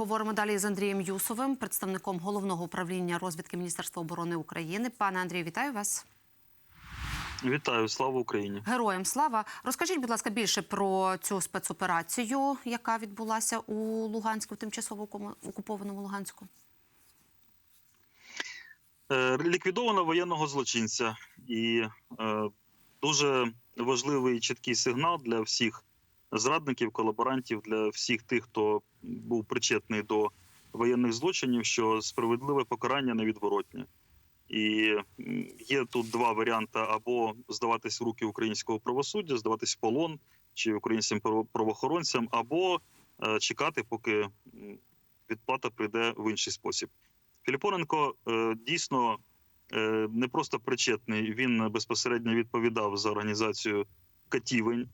говоримо далі з Андрієм Юсовим, представником головного управління розвідки Міністерства оборони України. Пане Андрію, вітаю вас. Вітаю, слава Україні. Героям слава. Розкажіть, будь ласка, більше про цю спецоперацію, яка відбулася у Луганську, тимчасово окуп- окупованому Луганську. Е, Ліквідовано воєнного злочинця, і е, дуже важливий чіткий сигнал для всіх зрадників, колаборантів, для всіх тих, хто був причетний до воєнних злочинів, що справедливе покарання невідворотне. І є тут два варіанти: або здаватись в руки українського правосуддя, здаватись в полон чи українським право- правоохоронцям, або е, чекати, поки відплата прийде в інший спосіб. Філіпоненко е, дійсно е, не просто причетний, він безпосередньо відповідав за організацію катівень,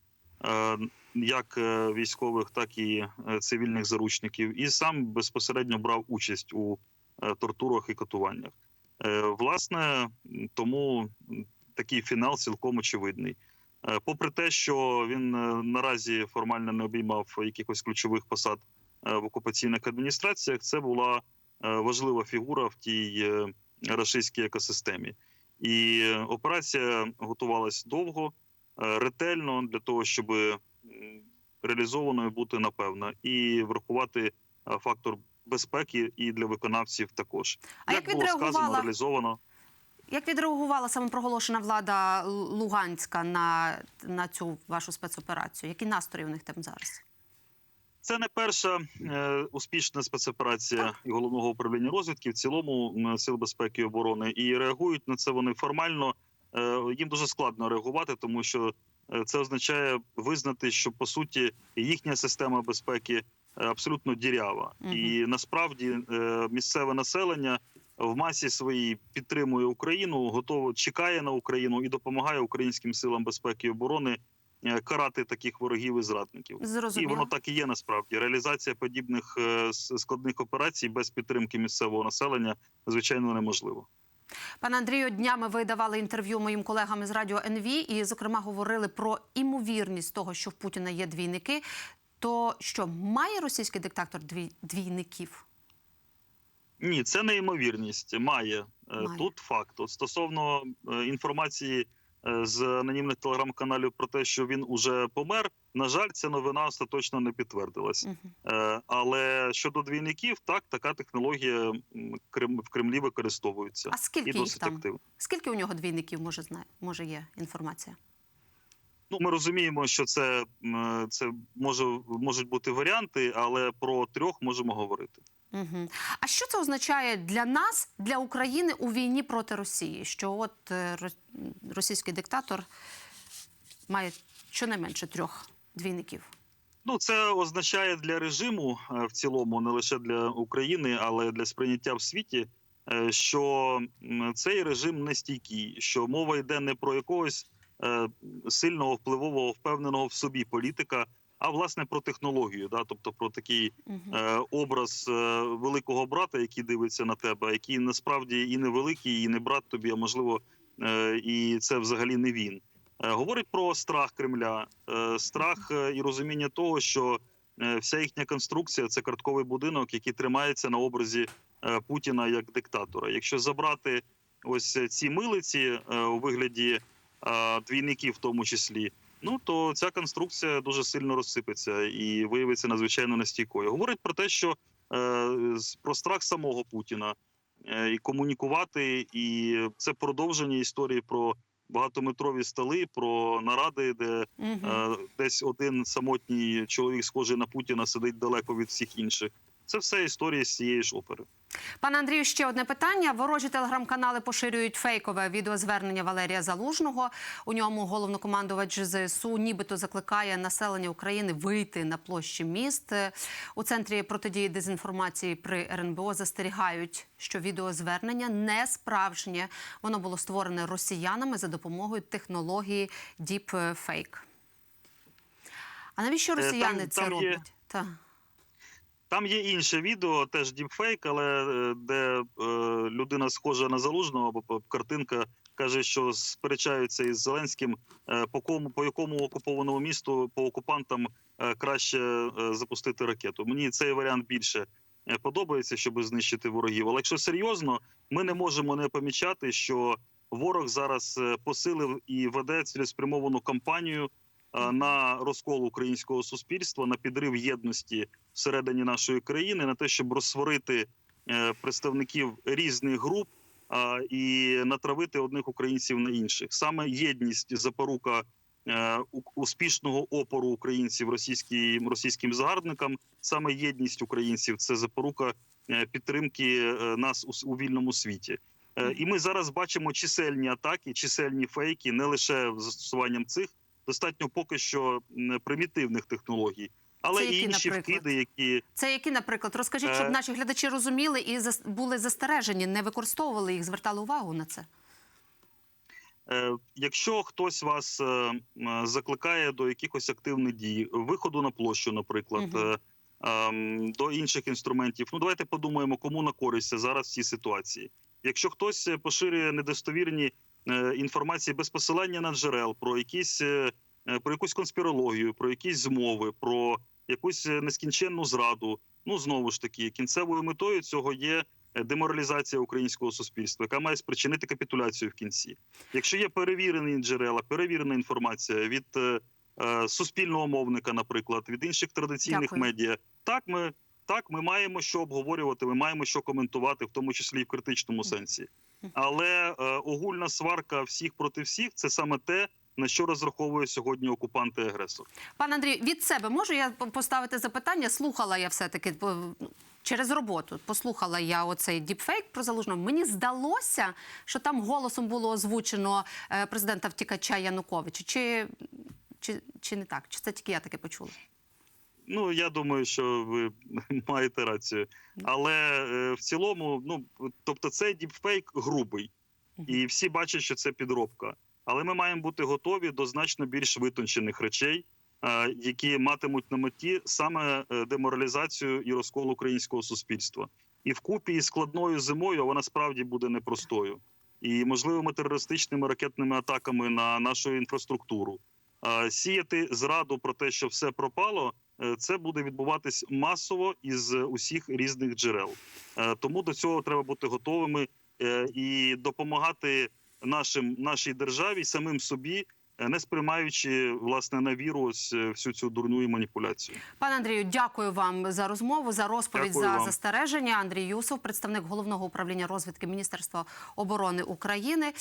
як е, військових, так і е, цивільних заручників, і сам безпосередньо брав участь у е, тортурах і катуваннях. Власне, тому такий фінал цілком очевидний. Попри те, що він наразі формально не обіймав якихось ключових посад в окупаційних адміністраціях, це була важлива фігура в тій рашистській екосистемі. І операція готувалась довго, ретельно для того, щоб реалізованою бути напевно, і врахувати е, фактор безпеки і для виконавців також. А як було сказано, реалізовано. Як відреагувала самопроголошена влада Луганська на, на цю вашу спецоперацію? Які настрої у них там зараз? Це не перша е, успішна спецоперація і головного управління розвідки в цілому сил безпеки і оборони. І реагують на це вони формально. Е, їм дуже складно реагувати, тому що це означає визнати, що по суті їхня система безпеки е, абсолютно дірява, Мгм. і насправді е, місцеве населення в масі своїй підтримує Україну, готово чекає на Україну і допомагає українським силам безпеки і оборони е, карати таких ворогів і зрадників. І Зрозуміло. воно так і є насправді. Реалізація подібних е, складних операцій без підтримки місцевого населення звичайно неможлива. Пане Андрію, днями ви давали інтерв'ю моїм колегам із радіо НВ і, зокрема, говорили про імовірність того, що в Путіна є двійники. То що має російський диктатор дві, двійників? Ні, це неймовірність. Має, Е, Має. тут факт. От стосовно е, інформації з анонімних телеграм-каналів про те, що він уже помер. На жаль, ця новина остаточно не підтвердилась. Е, Але щодо двійників, так така технологія в Кремлі використовується А скільки і їх там? активно. Скільки у нього двійників може знає? Може є інформація? Ну, ми розуміємо, що це, це може можуть бути варіанти, але про трьох можемо говорити. Угу. А що це означає для нас, для України у війні проти Росії? Що от е, російський диктатор має щонайменше трьох двійників? Ну, це означає для режиму е, в цілому, не лише для України, але для сприйняття в світі, е, що цей режим не стійкий, що мова йде не про якогось сильного, впливового, впевненого в собі політика, а власне про технологію, да, тобто про такий е, образ е, великого брата, який дивиться на тебе, який насправді і не великий, і не брат тобі, а можливо, е, і це взагалі не він. Е, говорить про страх Кремля, е, страх е, і розуміння того, що е, вся їхня конструкція це картковий будинок, який тримається на образі е, Путіна як диктатора. Якщо забрати ось ці милиці е, у вигляді е, двійників, в тому числі. Ну то ця конструкція дуже сильно розсипеться і виявиться надзвичайно нестійкою. Говорить про те, що е, про страх самого Путіна е, і комунікувати, і це продовження історії про багатометрові столи, про наради, де Угу. е, десь один самотній чоловік, схожий на Путіна, сидить далеко від всіх інших. Це все історія з цієї ж опери. Пане Андрію, ще одне питання. Ворожі телеграм-канали поширюють фейкове відеозвернення Валерія Залужного. У ньому головнокомандувач ЗСУ нібито закликає населення України вийти на площі міст. У центрі протидії дезінформації при РНБО застерігають, що відеозвернення не справжнє. Воно було створене росіянами за допомогою технології Deepfake. А навіщо Е, там- росіяни це там є- роблять? Там є інше відео, теж діпфейк, але е, де е, людина схожа на залужного, бо картинка каже, що сперечаються із Зеленським, е, по кому по якому окупованому місту по окупантам е, краще е, запустити ракету. Мені цей варіант більше е, подобається, щоб знищити ворогів. Але якщо серйозно, ми не можемо не помічати, що ворог зараз е, посилив і веде цілеспрямовану кампанію на розкол українського суспільства, на підрив єдності всередині нашої країни, на те, щоб розсварити е, представників різних груп і натравити одних українців на інших. Саме єдність запорука е, успішного опору українців російським російським загарбникам. Саме єдність українців це запорука е, підтримки е, нас у, вільному світі. Е, І ми зараз бачимо чисельні атаки, чисельні фейки, не лише застосуванням цих достатньо поки що примітивних технологій, але Це і які, інші наприклад? вкиди, які Це які, наприклад, розкажіть, щоб Е, наші глядачі розуміли і були застережені, не використовували їх, звертали увагу на це. Е, Якщо хтось вас е, закликає до якихось активних дій, виходу на площу, наприклад, ем, до інших інструментів, ну давайте подумаємо, кому на користь зараз в цій ситуації. Якщо хтось поширює недостовірні інформації без посилання на джерел про якісь е, е, про якусь конспірологію, про якісь змови, про якусь е, нескінченну зраду, ну знову ж таки, кінцевою метою цього є е, деморалізація українського суспільства, яка має спричинити капітуляцію в кінці. Якщо є перевірені джерела, перевірена інформація від е, е, суспільного мовника, наприклад, від інших традиційних Дякую. медіа, так ми так ми маємо що обговорювати, ми маємо що коментувати, в тому числі і в критичному сенсі. Але е, огульна сварка всіх проти всіх це саме те, на що розраховує сьогодні окупант і агресор. Пане Андрію, від себе можу я по- поставити запитання? Слухала я все-таки через роботу. Послухала я оцей діпфейк про залужного. Мені здалося, що там голосом було озвучено е, президента втікача Януковича. Чи, чи, чи не так? Чи це тільки я таке почула? Ну я думаю, що ви маєте рацію, але е, в цілому, ну тобто, це діпфейк грубий, і всі бачать, що це підробка. Але ми маємо бути готові до значно більш витончених речей, е, які матимуть на меті саме е, деморалізацію і розкол українського суспільства. І вкупі із складною зимою вона справді буде непростою. І можливими терористичними ракетними атаками на нашу інфраструктуру. Сіяти зраду про те, що все пропало, це буде відбуватись масово із усіх різних джерел. Е, Тому до цього треба бути готовими е, і допомагати нашим нашій державі самим собі, е, не сприймаючи власне на віру ось е, всю цю дурну і маніпуляцію. Пане Андрію, дякую вам за розмову, за розповідь, Дякую за вам. застереження. Андрій Юсов, представник головного управління розвідки Міністерства оборони України.